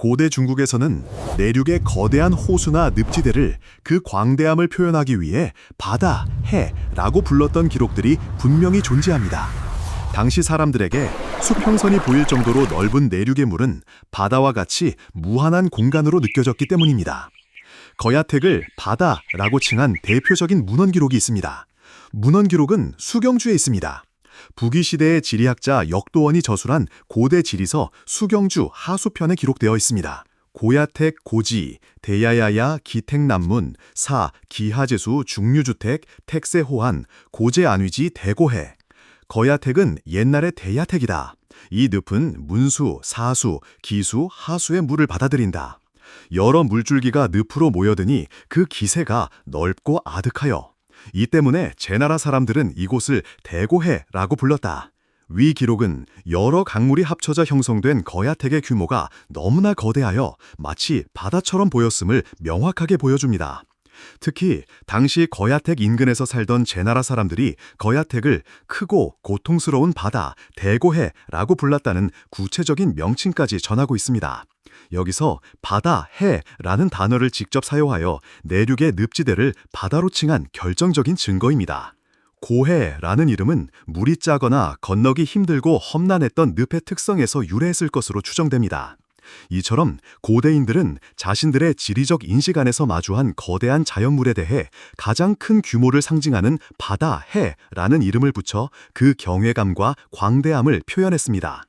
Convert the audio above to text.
고대 중국에서는 내륙의 거대한 호수나 늪지대를 그 광대함을 표현하기 위해 바다, 해라고 불렀던 기록들이 분명히 존재합니다. 당시 사람들에게 수평선이 보일 정도로 넓은 내륙의 물은 바다와 같이 무한한 공간으로 느껴졌기 때문입니다. 거야택을 바다라고 칭한 대표적인 문헌 기록이 있습니다. 문헌 기록은 수경주에 있습니다. 부기 시대의 지리학자 역도원이 저술한 고대 지리서 수경주 하수편에 기록되어 있습니다. 고야택 고지, 대야야야 기택남문, 사 기하제수 중류주택, 택세호한, 고제안위지 대고해. 거야택은 옛날의 대야택이다. 이 늪은 문수, 사수, 기수, 하수의 물을 받아들인다. 여러 물줄기가 늪으로 모여드니 그 기세가 넓고 아득하여 이 때문에 제 나라 사람들은 이곳을 대고해라고 불렀다. 위 기록은 여러 강물이 합쳐져 형성된 거야택의 규모가 너무나 거대하여 마치 바다처럼 보였음을 명확하게 보여줍니다. 특히 당시 거야택 인근에서 살던 제나라 사람들이 거야택을 크고 고통스러운 바다, 대고해라고 불렀다는 구체적인 명칭까지 전하고 있습니다. 여기서 바다, 해라는 단어를 직접 사용하여 내륙의 늪지대를 바다로 칭한 결정적인 증거입니다. 고해라는 이름은 물이 짜거나 건너기 힘들고 험난했던 늪의 특성에서 유래했을 것으로 추정됩니다. 이처럼 고대인들은 자신들의 지리적 인식 안에서 마주한 거대한 자연물에 대해 가장 큰 규모를 상징하는 바다, 해라는 이름을 붙여 그 경외감과 광대함을 표현했습니다.